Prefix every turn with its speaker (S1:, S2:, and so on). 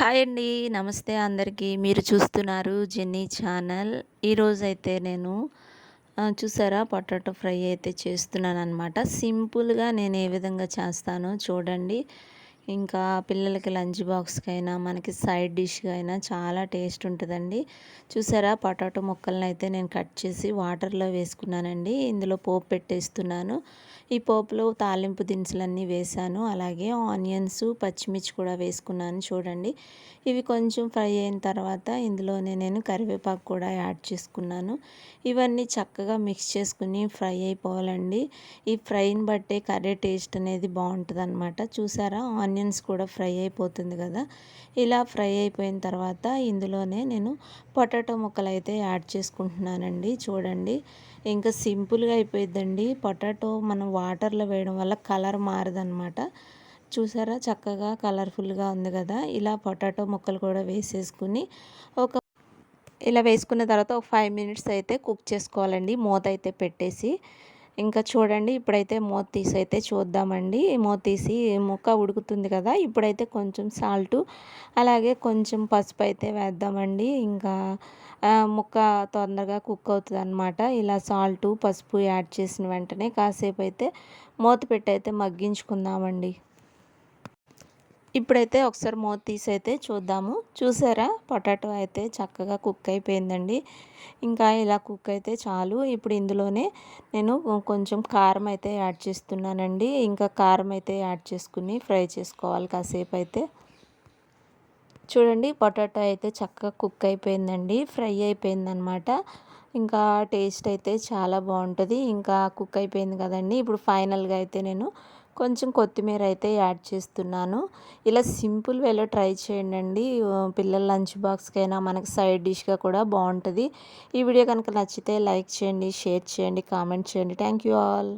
S1: Hi అండి. నమస్తే అందరికీ. మీరు చూస్తున్నారు జెన్నీ ఛానల్ ఈరోజైతే నేను చూసారా? పొటాటో ఫ్రై అయితే చేస్తున్నాను అనమాట సింపుల్గా నేను ఏ విధంగా చేస్తానో చూడండి. ఇంకా పిల్లలకి లంచ్ బాక్స్కైనా మనకి సైడ్ డిష్గా అయినా చాలా టేస్ట్ ఉంటుందండి. చూసారా? పొటాటో ముక్కలను అయితే నేను కట్ చేసి వాటర్లో వేసుకున్నానండి. ఇందులో పోపు పెట్టేస్తున్నాను. ఈ పోపులో తాలింపు దినుసులన్నీ వేసాను. అలాగే ఆనియన్స్ పచ్చిమిర్చి కూడా వేసుకున్నాను చూడండి. ఇవి కొంచెం ఫ్రై అయిన తర్వాత ఇందులోనే నేను కరివేపాకు కూడా యాడ్ చేసుకున్నాను. ఇవన్నీ చక్కగా మిక్స్ చేసుకుని ఫ్రై అయిపోవాలండి. ఈ ఫ్రైని బట్టే కర్రీ టేస్ట్ అనేది బాగుంటుంది అనమాట చూసారా? ఆనియన్ ఆనియన్స్ కూడా ఫ్రై అయిపోతుంది కదా. ఇలా ఫ్రై అయిపోయిన తర్వాత ఇందులోనే నేను పొటాటో ముక్కలు అయితే యాడ్ చేసుకుంటున్నానండి. చూడండి ఇంకా సింపుల్గా అయిపోయిద్దండి. పొటాటో మనం వాటర్లో వేయడం వల్ల కలర్ మారదనమాట చూసారా? చక్కగా కలర్ఫుల్గా ఉంది కదా. ఇలా పొటాటో ముక్కలు కూడా వేసేసుకుని ఒక ఇలా వేసుకున్న తర్వాత ఒక ఫైవ్ మినిట్స్ అయితే కుక్ చేసుకోవాలండి. మూత అయితే పెట్టేసి ఇంకా చూడండి ఇప్పుడైతే మూత తీసి అయితే చూద్దామండి మూత తీసి ముక్క ఉడుకుతుంది కదా ఇప్పుడైతే కొంచెం సాల్టు అలాగే కొంచెం పసుపు అయితే వేద్దామండి. ఇంకా ముక్క తొందరగా కుక్ అవుతుంది అనమాట ఇలా సాల్టు పసుపు యాడ్ చేసిన వెంటనే కాసేపు అయితే మూత పెట్టి అయితే మగ్గించుకుందామండి. ఇప్పుడైతే ఒకసారి మూత తీసైతే అయితే చూద్దాము. చూసారా? పొటాటో అయితే చక్కగా కుక్ అయిపోయిందండి. ఇంకా ఇలా కుక్ అయితే చాలు. ఇప్పుడు ఇందులోనే నేను కొంచెం కారం అయితే యాడ్ చేస్తున్నానండి. ఇంకా కారం అయితే యాడ్ చేసుకుని ఫ్రై చేసుకోవాలి కాసేపు అయితే చూడండి పొటాటో అయితే చక్కగా కుక్ అయిపోయిందండి. ఫ్రై అయిపోయిందనమాట. ఇంకా టేస్ట్ అయితే చాలా బాగుంటుంది. ఇంకా కుక్ అయిపోయింది కదండి. ఇప్పుడు ఫైనల్గా అయితే నేను కొంచెం కొత్తిమీర అయితే యాడ్ చేస్తున్నాను. ఇలా సింపుల్ వేలో ట్రై చేయండి పిల్లల లంచ్ బాక్స్కైనా మనకి సైడ్ డిష్గా కూడా బాగుంటుంది. ఈ వీడియో కనుక నచ్చితే లైక్ చేయండి షేర్ చేయండి కామెంట్ చేయండి. Thank you all.